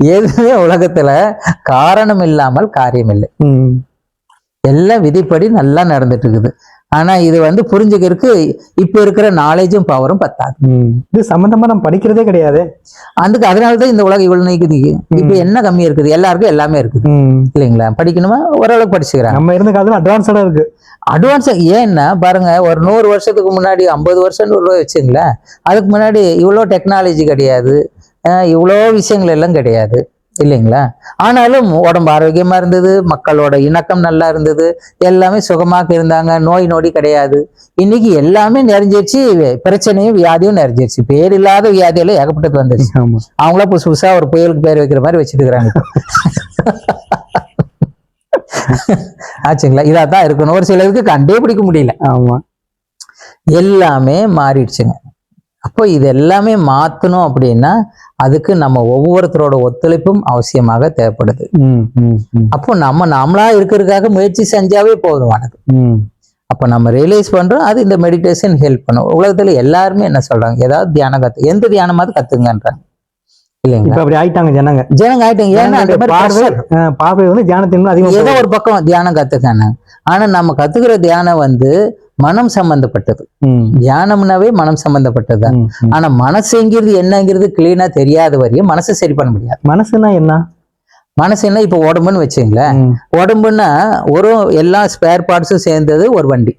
எதுவுமே உலகத்துல காரணம் இல்லாமல் காரியம் இல்லை. எல்லாம் விதிப்படி நல்லா நடந்துட்டு இருக்குது ஆனா இது வந்து புரிஞ்சுக்கிறதுக்கு இப்ப இருக்கிற நாலேஜும் பவரும் பத்தாது. இது சம்பந்தமா நம்ம படிக்கிறதே கிடையாது. அதுக்கு அதனாலதான் இந்த உலகம் இவ்வளவு நீக்குது. இப்ப என்ன கம்மி இருக்குது? எல்லாருக்கும் எல்லாமே இருக்குது. இல்லைங்களா? படிக்கணுமா? ஓரளவுக்கு படிச்சுக்கிறாங்க. நம்ம இருந்த காலத்துல அட்வான்ஸ்டா இருக்கு. அட்வான்ஸ் ஏன்னா பாருங்க ஒரு நூறு வருஷத்துக்கு முன்னாடி ஐம்பது வருஷம் ரூபாய் வச்சுங்களேன். அதுக்கு முன்னாடி இவ்வளோ டெக்னாலஜி கிடையாது. இவ்வளோ விஷயங்கள் எல்லாம் கிடையாது இல்லைங்களா? ஆனாலும் உடம்பு ஆரோக்கியமா இருந்தது மக்களோட இணக்கம் நல்லா இருந்தது எல்லாமே சுகமாக இருந்தாங்க நோய் நொடி கிடையாது. இன்னைக்கு எல்லாமே நிறைஞ்சிருச்சு பிரச்சனையும் வியாதியும் நிறைஞ்சிருச்சு. பேர் இல்லாத வியாதியெல்லாம் ஏகப்பட்டது வந்துருச்சு. ஆமா. அவங்களா புதுசு புதுசா ஒரு புயலுக்கு பேர் வைக்கிற மாதிரி வச்சுட்டு இருக்கிறாங்க. ஆச்சுங்களா? இதா தான் இருக்கணும். ஒரு சிலருக்கு கண்டே பிடிக்க முடியல. ஆமா. எல்லாமே மாறிடுச்சுங்க. அப்போ இது எல்லாமே மாற்றணும் அப்படின்னா அதுக்கு நம்ம ஒவ்வொருத்தரோட ஒத்துழைப்பும் அவசியமாக தேவைப்படுது. அப்போ நம்ம நாமளா இருக்கிறதுக்காக முயற்சி செஞ்சாவே போதுமானது. அப்போ நம்ம ரியலைஸ் பண்றோம் அது இந்த மெடிடேஷன் ஹெல்ப் பண்ணும். உலகத்துல எல்லாருமே என்ன சொல்றாங்க? ஏதாவது தியானம் கத்து எந்த தியானமாவது கத்துங்கன்றாங்க. அப்படி ஆயிட்டாங்க ஜனங்க. ஜனங்க ஆயிட்டீங்க. ஏன்னா அந்த பார்வை pressure. அஹ், பார்வை வந்து தியானத்தின் அதிகம் ஏதோ ஒரு பக்கம் தியானம் கத்துக்கானே ஆனா நம்ம கத்துக்கிற தியானம் வந்து மனம் சம்பந்தப்பட்டது. தியானம்னாவே மனம் சம்பந்தப்பட்டது. ம். ஆனா மனசுங்கிறது என்னங்கிறது கிளீனா தெரியாத வரையும் மனசை சரி பண்ண முடியாது மனசுனா என்ன மனசு என்ன இப்ப உடம்புன்னு வச்சுங்களேன். உடம்புன்னா ஒரு எல்லா ஸ்பேர் பார்ட்ஸும் சேர்ந்தது ஒரு வண்டி.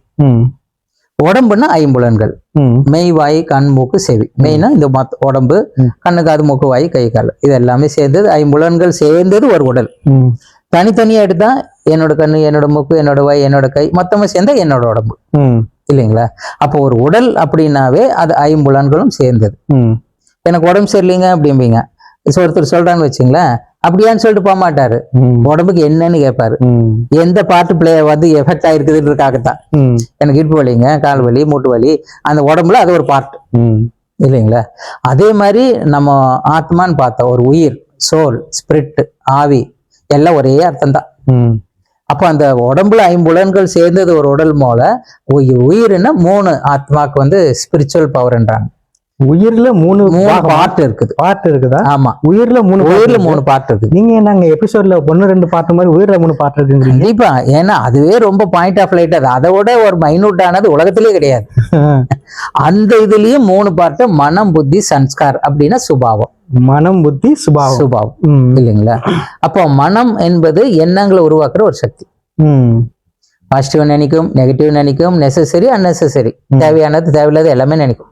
உடம்புன்னா ஐம்புலன்கள். மெய் வாய் கண் மூக்கு செவி மெயினா இந்த மொத்த உடம்பு. கண்ணு காது மூக்கு வாய் கை கால் இது எல்லாமே சேர்ந்தது ஐம்புலன்கள் சேர்ந்தது ஒரு உடல். தனித்தனியா எடுத்தா என்னோட கண்ணு என்னோட மூக்கு என்னோட வாய் என்னோட கை மொத்தமா சேர்ந்தா என்னோட உடம்பு. இல்லைங்களா அப்போ ஒரு உடல் அப்படின்னாவே அது ஐம்புலன்களும் சேர்ந்தது. எனக்கு உடம்பு சரியில்லைங்க அப்படிம்பீங்க ஒருத்தர் சொல்றான்னு வச்சுங்களேன் அப்படியான்னு சொல்லிட்டு போக மாட்டாரு. உடம்புக்கு என்னன்னு கேட்பாரு. எந்த பார்ட் பிளே வந்து எஃபெக்ட் ஆயிருக்குதுன்றதுக்காகத்தான். எனக்கு இடுப்பு வலிங்க கால் வலி மூட்டு வலி அந்த உடம்புல அது ஒரு பார்ட். இல்லைங்களா அதே மாதிரி நம்ம ஆத்மான்னு பார்த்தோம் ஒரு உயிர் சோல் ஸ்பிரிட் ஆவி எல்லாம் ஒரே அர்த்தம் தான். அப்போ அந்த உடம்புல ஐம்புலன்கள் சேர்ந்தது ஒரு உடல் போல உயிர் உயிர்னா மூணு ஆத்மாக்கு வந்து ஸ்பிரிச்சுவல் பவர்ன்றாங்க உயிர்ல மூணு மூணு பார்ட் இருக்குது. பார்ட் இருக்குதா? ஆமா. உயிர்ல மூணு உயிர்ல இருக்கு. மூணு பார்ட் இருக்குது நீங்க என்னங்க எபிசோட்ல ஒன்னு ரெண்டு பார்ட் மாதிரி உயிர்ல மூணு பார்ட் இருக்குங்கிறீங்க? கண்டிப்பா. ஏன்னா அதுவே ரொம்ப பாயிண்ட் ஆஃப் லைட் அது அதை விட ஒரு மைனூட் ஆனது உலகத்திலே கிடையாது. அந்த இதுலயும் மூணு பார்ட் மனம் புத்தி சன்ஸ்கார் அப்படின்னா சுபாவம். மனம் புத்தி சுபாவம். சுபாவம். இல்லைங்களா? அப்போ மனம் என்பது எண்ணங்களை உருவாக்குற ஒரு சக்தி. பாசிட்டிவ் நினைக்கும் நெகட்டிவ் நினைக்கும் நெசசரி அன்னெசரி தேவையானது தேவையில்லாத எல்லாமே நினைக்கும்.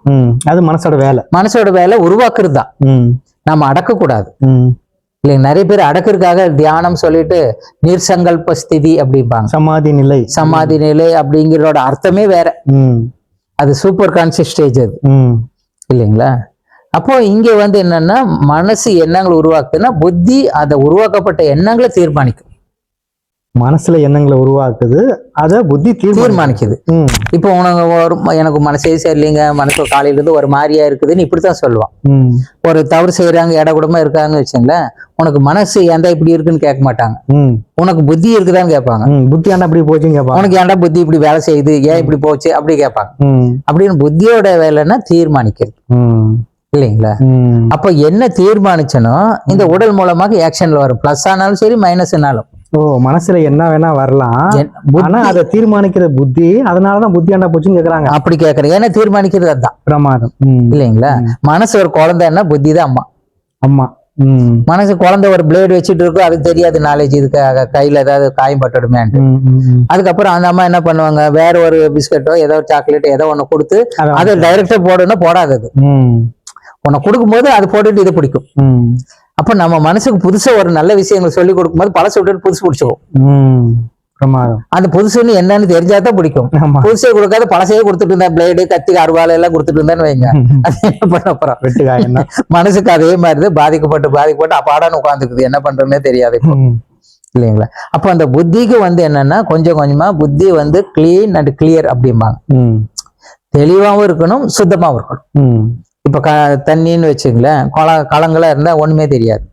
அது மனசோட வேலை. மனசோட வேலை உருவாக்குறது தான் ம். நம்ம அடக்கக்கூடாது. இல்லைங்க நிறைய பேர் அடக்கிறதுக்காக தியானம் சொல்லிட்டு நிர்சங்கல்ப ஸ்திதி அப்படிம்பாங்க. சமாதி நிலை. சமாதி நிலை அப்படிங்கிறதோட அர்த்தமே வேற. ம். அது சூப்பர் கான்சியஸ் ஸ்டேஜ் அது. இல்லைங்களா? அப்போ இங்க வந்து என்னன்னா மனசு எண்ணங்கள் உருவாக்குதுன்னா புத்தி அதை உருவாக்கப்பட்ட எண்ணங்களை தீர்மானிக்கும். மனசுல எண்ணங்களை உருவாக்குது அத புத்தி தீர்மானிக்குது. இப்போ உனக்கு ஒரு எனக்கு மனசே சரியில்லைங்க மனசு காலையில இருந்து ஒரு மாதிரியா இருக்குதுன்னு இப்படித்தான் சொல்லுவான். ஒரு தவறு செய்யறாங்க இட கூடமா இருக்காங்கன்னு வச்சுங்களேன் உனக்கு மனசு ஏன்டா இப்படி இருக்குன்னு கேட்க மாட்டாங்க. உனக்கு புத்தி இருக்குதான்னு கேட்பாங்க. புத்தி ஆண்டா அப்படி போச்சுங்க கேப்பா. உனக்கு ஏன்டா புத்தி இப்படி வேலை செய்யுது ஏன் இப்படி போச்சு அப்படி கேட்பாங்க. அப்படின்னு புத்தியோட வேலைன்னா தீர்மானிக்கிறது. இல்லைங்களா. அப்போ என்ன தீர்மானிச்சனோ இந்த உடல் மூலமாக ஆக்ஷன்ல வரும் பிளஸ் ஆனாலும் சரி மைனஸ்னாலும் ஓ மனசுல என்ன வேணா வரலாம். ஆனா அதை தீர்மானிக்கிற புத்தி அதனாலதான் புத்தி ஆண்டா போச்சுன்னு கேக்குறாங்க. அப்படி கேட்கறேன் ஏன்னா தீர்மானிக்கிறது அதுதான். பிரமாதம். இல்லைங்களா? மனசு ஒரு குழந்தைன்னா புத்தி தான் அம்மா. அம்மா. மனசு குழந்தை ஒரு பிளேடு வச்சுட்டு இருக்கும் அது தெரியாது நாலேஜ் இதுக்கு கையில ஏதாவது காயம் பட்டுடுமேன்ட்டு. அதுக்கப்புறம் அந்த அம்மா என்ன பண்ணுவாங்க? வேற ஒரு பிஸ்கட்டோ ஏதோ ஒரு சாக்லேட் ஏதோ ஒண்ணு கொடுத்து. அதை டைரக்டா போடணும் போடாது அது. ம். உன்னை கொடுக்கும்போது அது போட்டுட்டு இது பிடிக்கும். அப்ப நம்ம மனசுக்கு புதுசா ஒரு நல்ல விஷயங்கள் சொல்லி கொடுக்கும்போது பழசு விட்டுட்டு புதுசு பிடிச்சிக்கும் அந்த புதுசுன்னு என்னன்னு தெரிஞ்சாதான் பிடிக்கும். புதுசே கொடுக்காத பழசையே கொடுத்துட்டு இருந்தா பிளேடு கத்தி அருவாள் எல்லாம் கொடுத்துட்டு இருந்தான்னு வைங்க. அது என்ன பண்ண போறோம். மனசுக்கு அதே மாதிரி தான் பாதிக்கப்பட்டு பாதிக்கப்பட்டு அப்பாடான்னு உட்காந்துக்குது என்ன பண்றதுன்னே தெரியாது. இல்லைங்களா? அப்போ அந்த புத்திக்கு வந்து என்னன்னா கொஞ்சம் கொஞ்சமா புத்தி வந்து கிளீன் அண்ட் கிளியர் அப்படிம்பாங்க. தெளிவாகவும் இருக்கணும் சுத்தமாகவும் இருக்கணும். இப்போ க தண்ணின்னு வச்சுங்களேன் குள களங்களா இருந்தா ஒண்ணுமே தெரியாது.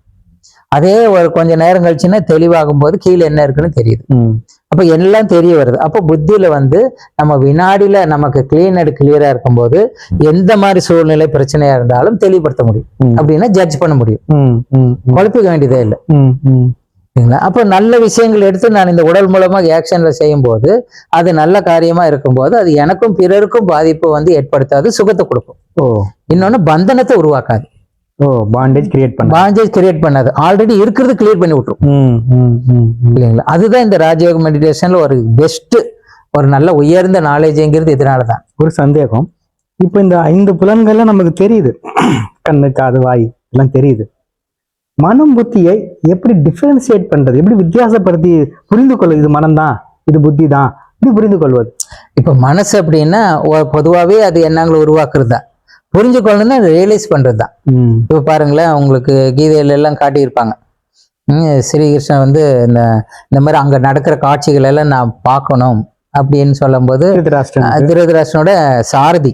அதே ஒரு கொஞ்ச நேரம் கழிச்சுன்னா தெளிவாகும் போது கீழே என்ன இருக்குன்னு தெரியுது. அப்ப எல்லாம் தெரிய வருது. அப்போ புத்தியில வந்து நம்ம வினாடியில நமக்கு கிளீன் அண்ட் கிளியரா இருக்கும்போது எந்த மாதிரி சூழ்நிலை பிரச்சனையா இருந்தாலும் தெளிவுபடுத்த முடியும். அப்படின்னா ஜட்ஜ் பண்ண முடியும். குழப்பிக்க வேண்டியதே இல்லை. சரிங்களா அப்போ நல்ல விஷயங்கள் எடுத்து நான் இந்த உடல் மூலமா ஆக்ஷன்ல செய்யும் போது அது நல்ல காரியமா இருக்கும்போது அது எனக்கும் பிறருக்கும் பாதிப்பு வந்து ஏற்படுத்தாது சுகத்தை கொடுக்கும். ஓ. இன்னொன்னு பந்தனத்தை உருவாக்காது. ஓ பாண்டேஜ் கிரியேட் பண்ண பாண்டேஜ் கிரியேட் பண்ணாது. ஆல்ரெடி இருக்கிறது கிளியர் பண்ணி விட்டுரும். ம் ம் ம் ம். இல்லைங்களா? அதுதான் இந்த ராஜயோக மெடிடேஷன்ல ஒரு பெஸ்ட் ஒரு நல்ல உயர்ந்த நாலேஜ்ங்கிறது இதனால தான் ஒரு சந்தேகம். இப்போ இந்த ஐந்து புலன்கள்லாம் நமக்கு தெரியுது. கண்ணு காது வாய் எல்லாம் தெரியுது. மனம் புத்தியை எப்படி டிஃபரன்சியேட் பண்றது? எப்படி வித்தியாசப்படுத்தி புரிந்து கொள்வது? இது மனம்தான் இது புத்தி தான் இப்படி புரிந்து கொள்வது. இப்போ மனசு அப்படின்னா பொதுவாவே அது எண்ணங்களை உருவாக்குறது தான் புரிஞ்சுக்கொள்ளணும்னா ரியலைஸ் பண்றது தான் இப்போ பாருங்களேன் உங்களுக்கு கீதையில எல்லாம் காட்டியிருப்பாங்க. ஸ்ரீகிருஷ்ணன் வந்து இந்த இந்த மாதிரி அங்க நடக்கிற காட்சிகள் எல்லாம் நான் பார்க்கணும் அப்படின்னு சொல்லும்போது திருதராஷ்டனோட சாரதி.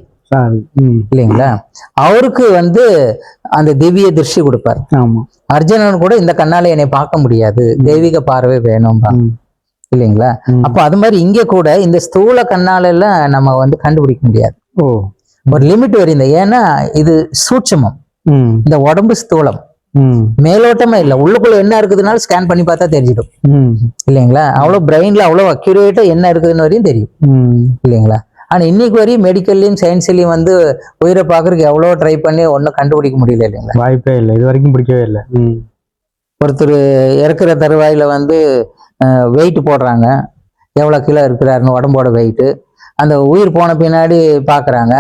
இல்லைங்களா? அவருக்கு வந்து அந்த திவ்ய திருஷ்டி கொடுப்பார். ஆமா. அர்ஜுனன் கூட இந்த கண்ணால என்னை பார்க்க முடியாது. தெய்வீக பார்வை வேணும்பா. இல்லைங்களா. அப்போ அது மாதிரி இங்க கூட இந்த ஸ்தூல கண்ணால எல்லாம் நம்ம வந்து கண்டுபிடிக்க முடியாது. ஒரு லிமிட் வரையும் ஏன்னா இது சூட்சமம். இந்த உடம்பு ஸ்தூலம். மேலோட்டமா இல்லை. உள்ளுக்குள்ள என்ன இருக்குதுனாலும் ஸ்கேன் பண்ணி பார்த்தா தெரிஞ்சிடும். இல்லைங்களா? அவ்வளோ பிரெயின்ல அவ்வளோ அக்யூரேட்டா என்ன இருக்குதுன்னு வரையும் தெரியும். இல்லைங்களா? ஆனா இன்னைக்கு வரையும் மெடிக்கல்லையும் சயின்ஸ்லயும் வந்து உயிரை பார்க்கறதுக்கு எவ்வளோ ட்ரை பண்ணி ஒன்றும் கண்டுபிடிக்க முடியல இல்லைங்களா? வாய்ப்பே இல்லை. இது வரைக்கும் பிடிக்கவே இல்லை. ம். ஒருத்தர் இறக்குற தருவாயில வந்து வெயிட் போடுறாங்க. எவ்வளோ கிலோ இருக்கிறாருன்னு உடம்போட வெயிட்டு அந்த உயிர் போன பின்னாடி பார்க்குறாங்க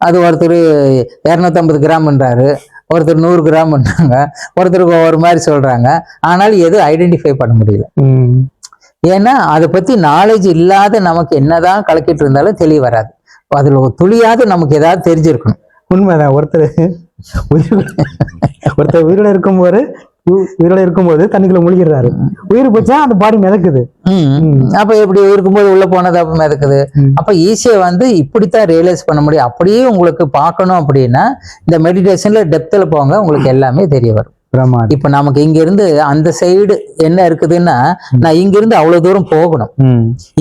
அது ஒருத்தர் இரநூத்தம்பது கிராம்ன்றாரு. ஒருத்தர் நூறு கிராம்ன்றாங்க. ஒருத்தருக்கு ஒவ்வொரு மாதிரி சொல்றாங்க. ஆனாலும் எதுவும் ஐடென்டிஃபை பண்ண முடியல. ம். ஏன்னா அதை பத்தி நாலேஜ் இல்லாத நமக்கு என்னதான் கலக்கிட்டு இருந்தாலும் தெளிவு வராது. அதுல ஒரு துளியாவது நமக்கு ஏதாவது தெரிஞ்சிருக்கணும். உண்மைதான். ஒருத்தர் உயிர் ஒருத்தர் உயிரோட இருக்கும்போது உயிரோட இருக்கும்போது தண்ணிக்குள்ள முழுகிறாரு உயிர் போச்சா அந்த பாடி மிதக்குது. அப்ப எப்படி இருக்கும்போது உள்ள போனது அப்ப மிதக்குது. அப்ப ஈஸியா வந்து இப்படித்தான் ரியலைஸ் பண்ண முடியும். அப்படியே உங்களுக்கு பார்க்கணும் அப்படின்னா இந்த மெடிடேஷன்ல டெப்த்ல போங்க உங்களுக்கு எல்லாமே தெரிய வரும். இப்ப நமக்கு இங்க இருந்து அந்த சைடு என்ன இருக்குதுன்னா நான் இங்க இருந்து அவ்வளவு தூரம் போகணும்.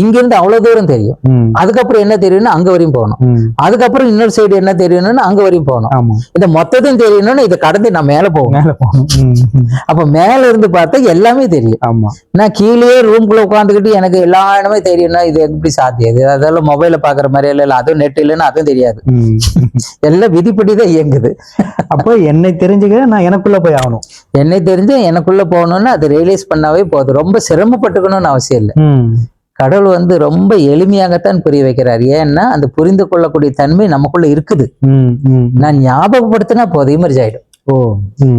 இங்க இருந்து அவ்வளவு தூரம் தெரியும். அதுக்கப்புறம் என்ன தெரியும்னா அங்க வரையும் போகணும். அதுக்கப்புறம் இன்னொரு சைடு என்ன தெரியணும்னா அங்க வரையும் போகணும். இதை மொத்தத்தையும் தெரியணும்னா இதை கடந்து நான் மேல போகணும். மேல போகணும். அப்ப மேல இருந்து பார்த்தா எல்லாமே தெரியும். ஆமா. நான் கீழே ரூம்குள்ள உட்காந்துக்கிட்டு எனக்கு எல்லா இடமே தெரியணும்னா இது எப்படி சாத்தியம்? இது அதெல்லாம் மொபைல பாக்குற மாதிரி இல்ல அதுவும் நெட் இல்லைன்னா அதுவும் தெரியாது. எல்லாம் விதிப்படி தான் இயங்குது. அப்போ என்னை தெரிஞ்சுக்க நான் எனக்குள்ள போய் ஆகணும். என்னை தெரிஞ்சு எனக்குள்ள போகணும்னா அது ரியலைஸ் பண்ணாவே போதும். ரொம்ப சிரமப்பட்டுக்கணும்னு அவசியம் இல்லை. கடவுள் வந்து ரொம்ப எளிமையாகத்தான் புரிய வைக்கிறார். ஏன்னா அந்த புரிந்து கொள்ளக்கூடிய தன்மை நமக்குள்ள இருக்குது. நான் ஞாபகப்படுத்தினா போதும். இமர்ஜ் ஆயிடும் ஓ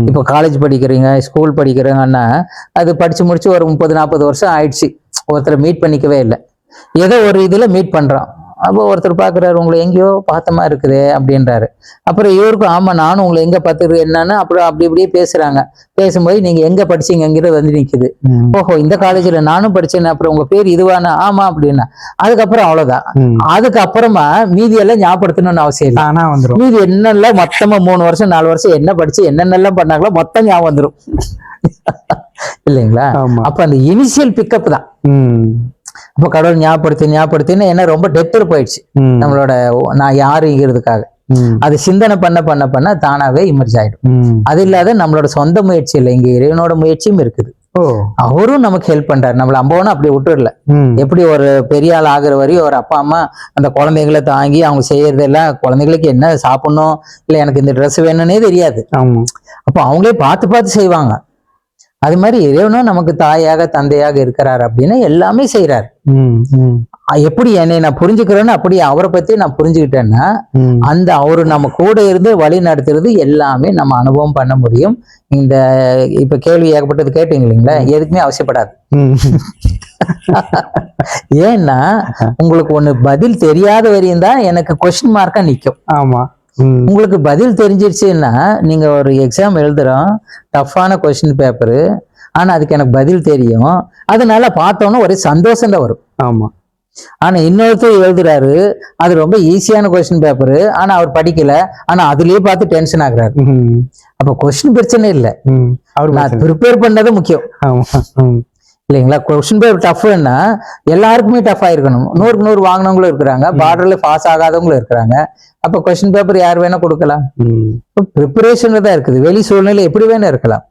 இப்போ காலேஜ் படிக்கிறீங்க ஸ்கூல் படிக்கிறீங்கன்னா அது படிச்சு முடிச்சு ஒரு முப்பது நாற்பது வருஷம் ஆயிடுச்சு. ஒருத்தரை மீட் பண்ணிக்கவே இல்லை. ஏதோ ஒரு இதுல மீட் பண்றோம். அப்போ ஒருத்தர் பார்க்குறாரு உங்களை எங்கேயோ பார்த்தமா இருக்குதே அப்படின்றாரு. அப்புறம் இவருக்கும் ஆமா நானும் உங்களை எங்க பார்த்துரு என்னன்னு அப்புறம் அப்படி இப்படியே பேசுறாங்க. பேசும்போது நீங்க எங்க படிச்சீங்கிறது வந்து நிக்குது. ம். ஓஹோ இந்த காலேஜ்ல நானும் படிச்சேன் அப்புறம் உங்க பேர் இதுவானா? ஆமா அப்படின்னா. அதுக்கப்புறம் அவ்வளவுதான். ம். அதுக்கப்புறமா மீதி எல்லாம் ஞாபகப்படுத்தணும்னு அவசியம் இல்லை. தானா வந்துரும். மீதி என்னெல்லாம் மொத்தமா மூணு வருஷம் நாலு வருஷம் என்ன படிச்சு என்னென்னலாம் பண்ணாங்களோ மொத்தம் ஞாபகம் வந்துடும் இல்லைங்களா? அப்ப அந்த இனிஷியல் பிக்கப் தான். அப்ப கடவுள் ஞாபகப்படுத்தி ஞாபகப்படுத்தின்னு என்ன ரொம்ப டெப்த்தில் போயிடுச்சு. நம்மளோட நான் யாருங்கிறதுக்காக அது சிந்தனை பண்ண பண்ண பண்ண தானாவே இமர்ஜ் ஆயிடும். அது இல்லாத நம்மளோட சொந்த முயற்சி இல்லை. இங்க இறைவனோட முயற்சியும் இருக்குது. அவரும் நமக்கு ஹெல்ப் பண்றாரு. நம்மள அம்போனா அப்படி விட்டுறல. ம். எப்படி ஒரு பெரிய ஆள் ஆகுற வரையும் ஒரு அப்பா அம்மா அந்த குழந்தைகளை தாங்கி அவங்க செய்யறதெல்லாம் குழந்தைகளுக்கு என்ன சாப்பிடணும்? இல்லை எனக்கு இந்த ட்ரெஸ் வேணும்னே தெரியாது. அப்போ அவங்களே பார்த்து பார்த்து செய்வாங்க. அது மாதிரி இறைவனும் நமக்கு தாயாக தந்தையாக இருக்கிறார் அப்படின்னு எல்லாமே அஹ் எப்படி என்னை நான் புரிஞ்சுக்கிறேன்னு அப்படி அவரை பத்தி நான் புரிஞ்சுக்கிட்டேன்னா அந்த அவரு நம்ம கூட இருந்து வழி நடத்துறது எல்லாமே நம்ம அனுபவம் பண்ண முடியும். இந்த இப்ப கேள்வி ஏகப்பட்டது கேட்டீங்க இல்லைங்களா? எதுக்குமே அவசியப்படாது. ஏன்னா உங்களுக்கு ஒண்ணு பதில் தெரியாத வரையும் தான் எனக்கு கொஸ்டின் மார்க்கா நிக்கும். ஆமா. உங்களுக்கு பதில் தெரிஞ்சிருச்சுன்னா நீங்க ஒரு எக்ஸாம் எழுதுறோம். டஃப்பான கொஸ்டின் பேப்பரு ஆனா அதுக்கு எனக்கு பதில் தெரியும். அதனால பார்த்தோன்னே ஒரே சந்தோஷம் தான் வரும். ஆமா. ஆனா இன்னொருத்தர் எழுதுறாரு. அது ரொம்ப ஈஸியான கொஸ்டின் பேப்பர் ஆனா அவர் படிக்கல. ஆனா அதுலயே பார்த்து டென்ஷன் ஆகுறாரு. அப்ப கொஸ்டின் பிரச்சனை இல்லை. அவர். ப்ரிப்பேர் பண்ணது முக்கியம். இல்லைங்களா? கொஸ்டின் பேப்பர் டஃப்னா எல்லாருக்குமே டஃப் ஆயிருக்கணும். நூறுக்கு நூறு வாங்கினவங்களும் இருக்கிறாங்க. பார்டர்ல பாஸ் ஆகாதவங்களும் இருக்கிறாங்க. அப்ப கொஸ்டின் பேப்பர் யார் வேணா கொடுக்கலாம். ப்ரிப்பரேஷன்ல தான் இருக்குது. வெளி சூழ்நிலை எப்படி வேணா இருக்கலாம்.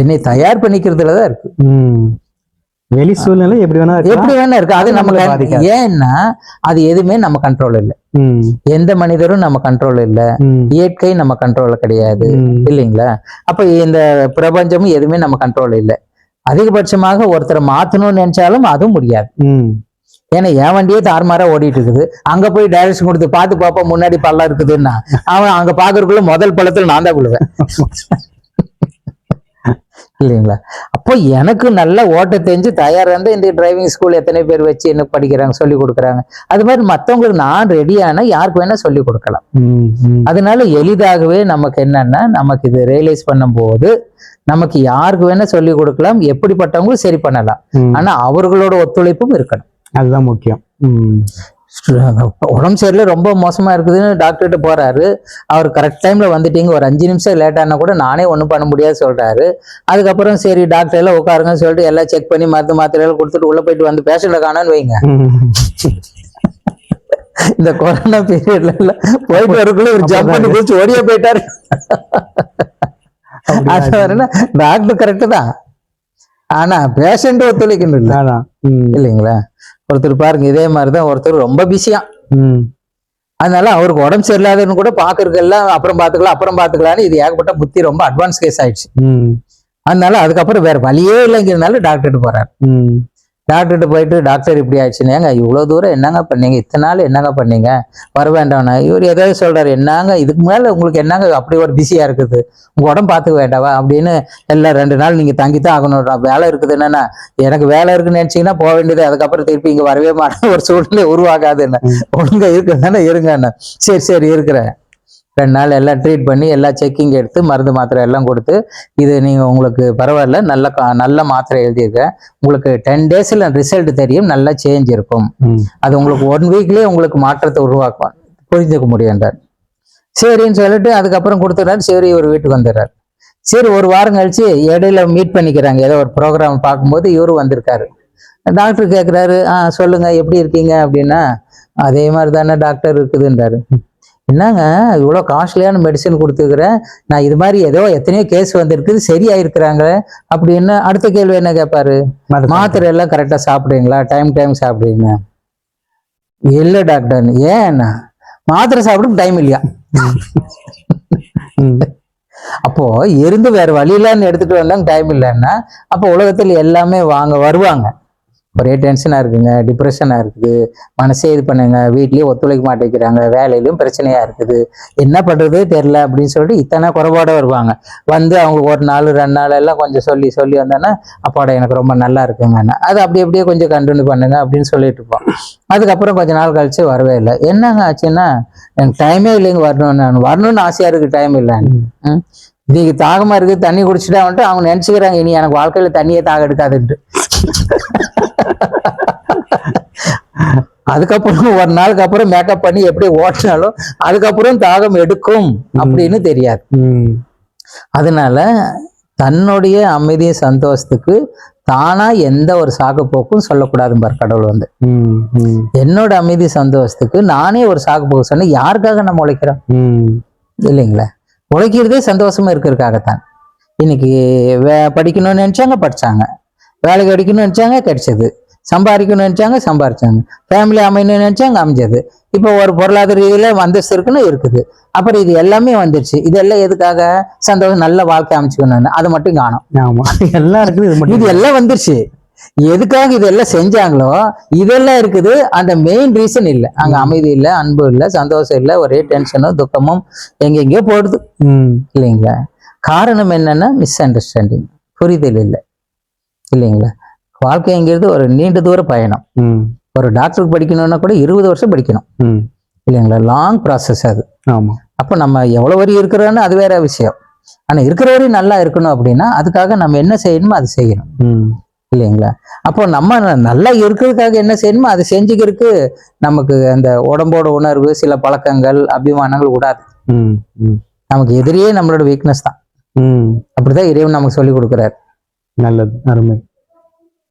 என்னை தயார் பண்ணிக்கிறதுல தான் இருக்கு. வெளி சூழ்நிலை எப்படி வேணா. எப்படி வேணா இருக்கு. அது நம்ம. ஏன்னா அது எதுவுமே நம்ம கண்ட்ரோல் இல்லை. எந்த மனிதரும் நம்ம கண்ட்ரோல் இல்லை. இயற்கை நம்ம கண்ட்ரோல்ல கிடையாது. இல்லைங்களா? அப்ப இந்த பிரபஞ்சமும் எதுவுமே நம்ம கண்ட்ரோல் இல்லை. அதிகபட்சமாக ஒருத்தரை மாத்தணும்னு நினைச்சாலும் அதுவும் முடியாது. ஏன்னா என் வண்டியே தாறுமாறா ஓடிட்டு இருக்குது அங்க போய் டைரக்ஷன் கொடுத்து பார்த்து பாப்பா முன்னாடி பள்ளம் இருக்குதுன்னா அவன் அங்க பாக்குறதுக்குள்ள முதல் பள்ளத்துல நான் தான் விழுவேன். இல்லைங்களா அப்போ எனக்கு நல்ல ஓட்ட தெரிஞ்சு தயாரா இருந்தா இந்த டிரைவிங் ஸ்கூல் எத்தனை பேர் வச்சு என்ன படிக்கிறாங்க சொல்லி கொடுக்குறாங்க அது மாதிரி மத்தவங்களுக்கு நான் ரெடியானா யாருக்கு வேணா சொல்லி கொடுக்கலாம். அதனால எளிதாகவே நமக்கு என்னன்னா நமக்கு இது ரியலைஸ் பண்ணும்போது நமக்கு யாருக்கு வேணா சொல்லி கொடுக்கலாம் எப்படிப்பட்டவங்களும் சரி பண்ணலாம் ம். ஆனா அவர்களோட ஒத்துழைப்பும் இருக்கணும் அதுதான் முக்கியம். உடம்பு சரியில்லை ரொம்ப மோசமா இருக்குதுன்னு டாக்டர்கிட்ட போறாரு. அவர் கரெக்ட் டைம்ல வந்துட்டீங்க ஒரு அஞ்சு நிமிஷம் லேட் ஆனா கூட நானே ஒன்றும் பண்ண முடியாது சொல்றாரு. அதுக்கப்புறம் சரி டாக்டர் எல்லாம் உட்காருங்கன்னு சொல்லிட்டு எல்லாம் செக் பண்ணி மருந்து மாத்திரை எல்லாம் கொடுத்துட்டு உள்ள போயிட்டு வந்து பேஷண்ட காணான்னு வைங்க. இந்த கொரோனா பீரியட்ல எல்லாம் போயிட்டு வரக்குள்ள ஒரு ஜம்ப் பண்ணி குதிச்சு ஓடியே போயிட்டாரு. டாக்டர் கரெக்டு தான். ஆனா பேஷண்ட் ஒத்துழைக்கணும் இல்லைங்களா? ஒருத்தர் பாருங்க இதே மாதிரிதான் ஒருத்தர் ரொம்ப பிஸியா. அதனால அவருக்கு உடம்பு சரியில்லாதன்னு கூட பாக்குறதுக்கெல்லாம் அப்புறம் பாத்துக்கலாம் அப்புறம் பாத்துக்கலாம்னு இது ஏகப்பட்ட புத்தி ரொம்ப அட்வான்ஸ் கேஸ் ஆயிடுச்சு அதனால அதுக்கப்புறம் வேற வழியே இல்லைங்கிறதுனால டாக்டர்கிட்ட போறாரு. டாக்டர்கிட்ட போயிட்டு டாக்டர் இப்படி ஆயிடுச்சுன்னு ஏங்க? இவ்வளவு தூரம் என்னங்க பண்ணீங்க? இத்தனை நாள் என்னங்க பண்ணீங்க? வர வேண்டாம்னா இவர் ஏதாவது சொல்றாரு என்னங்க? இதுக்கு மேல உங்களுக்கு என்னங்க அப்படி ஒரு பிஸியா இருக்குது? உங்க உடம்பு பார்த்துக்க வேண்டாவா? அப்படின்னு எல்லாம் ரெண்டு நாள் நீங்க தங்கித்தான் ஆகணும். வேலை இருக்குது என்னன்னா எனக்கு வேலை இருக்குன்னு நினைச்சீங்கன்னா போக வேண்டியது அதுக்கப்புறம் திருப்பி இங்க வரவே மாட்டேன். ஒரு சூழ்நிலை உருவாகாது என்ன ஒழுங்கா இருக்குதானே இருங்க என்ன சரி சரி இருக்கிறேன். ரெண்டு நாள் எல்லாம் ட்ரீட் பண்ணி எல்லாம் செக்கிங் எடுத்து மருந்து மாத்திரை எல்லாம் கொடுத்து இது நீங்க உங்களுக்கு பரவாயில்ல நல்ல கா- நல்ல மாத்திரை எழுதியிருக்கேன். உங்களுக்கு டென் டேஸ்ல ரிசல்ட் தெரியும் நல்ல சேஞ்ச் இருக்கும். அது உங்களுக்கு ஒன் வீக்லயே உங்களுக்கு மாற்றத்தை உருவாக்கும். புரிஞ்சுக்க முடியுன்றார் சரின்னு சொல்லிட்டு அதுக்கப்புறம் கொடுத்துறாரு சரி இவர் வீட்டுக்கு வந்துடுறாரு. சரி ஒரு வாரம் கழிச்சு இடையில மீட் பண்ணிக்கிறாங்க. ஏதோ ஒரு ப்ரோக்ராம் பார்க்கும்போது இவரு வந்திருக்காரு. டாக்டர் கேட்குறாரு ஆ சொல்லுங்க எப்படி இருக்கீங்க? அப்படின்னா அதே மாதிரி தானே டாக்டர் இருக்குதுன்றாரு. என்னங்க இவ்வளோ காஸ்ட்லியான மெடிசன் கொடுத்துருக்குறேன் நான் இது மாதிரி ஏதோ எத்தனையோ கேஸ் வந்திருக்குது சரியாயிருக்கிறாங்க அப்படின்னு அடுத்த கேள்வி என்ன கேட்பாரு மாத்திரை. எல்லாம் கரெக்டா சாப்பிடுறீங்களா? டைம் டைம் சாப்பிடுறீங்க. இல்ல டாக்டர் ஏன்னா மாத்திரை சாப்பிட டைம் இல்லையா. அப்போ இருந்து வேற வழியிலான்னு எடுத்துட்டு வந்தாங்க டைம் இல்லைன்னா அப்போ உலகத்தில் எல்லாமே வாங்க வருவாங்க. ஒரே டென்ஷனா இருக்குங்க டிப்ரெஷனா இருக்குது. மனசே இது பண்ணுங்க வீட்லயே ஒத்துழைக்க மாட்டேங்கிறாங்க வேலையிலும் பிரச்சனையா இருக்குது. என்ன பண்றதே தெரியல அப்படின்னு சொல்லிட்டு இத்தனை குறைபாட வருவாங்க. வந்து அவங்க ஒரு நாள் ரெண்டு நாள் எல்லாம் கொஞ்சம் சொல்லி சொல்லி வந்தோன்னா அப்பாடா எனக்கு ரொம்ப நல்லா இருக்குங்கண்ணா அது அப்படி அப்படியே கொஞ்சம் கண்டினியூ பண்ணுங்க அப்படின்னு சொல்லிட்டு இருப்போம். அதுக்கப்புறம் கொஞ்ச நாள் கழிச்சு வரவே இல்லை. என்னங்க ஆச்சுன்னா எனக்கு டைமே இல்லைங்க வரணும் நான் வரணும்னு ஆசையா இருக்கு டைம் இல்லைன்னு. இன்னைக்கு தாகமா இருக்கு தண்ணி குடிச்சிட்டா வந்துட்டு அவங்க நினைச்சுக்கிறாங்க இனி எனக்கு வாழ்க்கையில தண்ணியே தாக எடுக்காதுன்ட்டு அதுக்கப்புறம் ஒரு நாளுக்கு அப்புறம் மேக்கப் பண்ணி எப்படி ஓட்டினாலும் அதுக்கப்புறம் தாகம் எடுக்கும் அப்படின்னு தெரியாது. அதனால தன்னுடைய அமைதி சந்தோஷத்துக்கு தானா எந்த ஒரு சாக்குப்போக்கும் சொல்லக்கூடாது பார் கடவுள் வந்து. என்னோட அமைதி சந்தோஷத்துக்கு நானே ஒரு சாக்குப்போக்கு சொன்னேன் யாருக்காக நம்ம உழைக்கிறோம். இல்லைங்களா உழைக்கிறதே சந்தோஷமா இருக்கிறதுக்காகத்தான். இன்னைக்கு வே படிக்கணும்னு நினைச்சாங்க படிச்சாங்க. வேலைக்கு அடிக்கணும்னு நினைச்சாங்க கிடைச்சது. சம்பாதிக்கணும்னு நினைச்சாங்க சம்பாரிச்சாங்க ஃபேமிலி அமையணும்னு நினைச்சாங்க அமைஞ்சது. இப்போ ஒரு பொருளாதார ரீதியில அந்தஸ்து இருக்குன்னு இருக்குது. அப்புறம் இது எல்லாமே வந்துருச்சு. இதெல்லாம் எதுக்காக? சந்தோஷம் நல்ல வாழ்க்கை அமைச்சுக்கணும்னு. அதை மட்டும் காணும். ஆமா. எல்லாம் இருக்குது இது மட்டும் இது எல்லாம் வந்துருச்சு. எதுக்காக இதெல்லாம் செஞ்சாங்களோ இதெல்லாம் இருக்குது. அந்த மெயின் ரீசன் இல்லை. அங்க அமைதி இல்லை அன்பு இல்லை சந்தோஷம் இல்லை ஒரே டென்ஷனும் துக்கமும் எங்கெங்கேயோ போடுது. இல்லைங்களா? காரணம் என்னன்னா மிஸ் அண்டர்ஸ்டாண்டிங் புரிதல் இல்லை. இல்லைங்களா? வாழ்க்கைங்கிறது ஒரு நீண்ட தூர பயணம். ஒரு டாக்டருக்கு படிக்கணும்னா கூட இருபது வருஷம் படிக்கணும். இல்லைங்களா? லாங் ப்ராசஸ் அது. ஆமா. அப்போ நம்ம எவ்வளோ வரி இருக்கிறோன்னு அது வேற விஷயம். ஆனா இருக்கிற வரையும் நல்லா இருக்கணும் அப்படின்னா அதுக்காக நம்ம என்ன செய்யணுமோ அது செய்யணும். இல்லைங்களா? அப்போ நம்ம நல்லா இருக்கிறதுக்காக என்ன செய்யணுமோ அதை செஞ்சுக்கிறதுக்கு நமக்கு அந்த உடம்போட உணர்வு சில பழக்கங்கள் அபிமானங்கள் கூடாது. நமக்கு எதிரியே நம்மளோட வீக்னஸ் தான். அப்படிதான் இறைவன் நமக்கு சொல்லி கொடுக்குறாரு. நல்லது அருமை.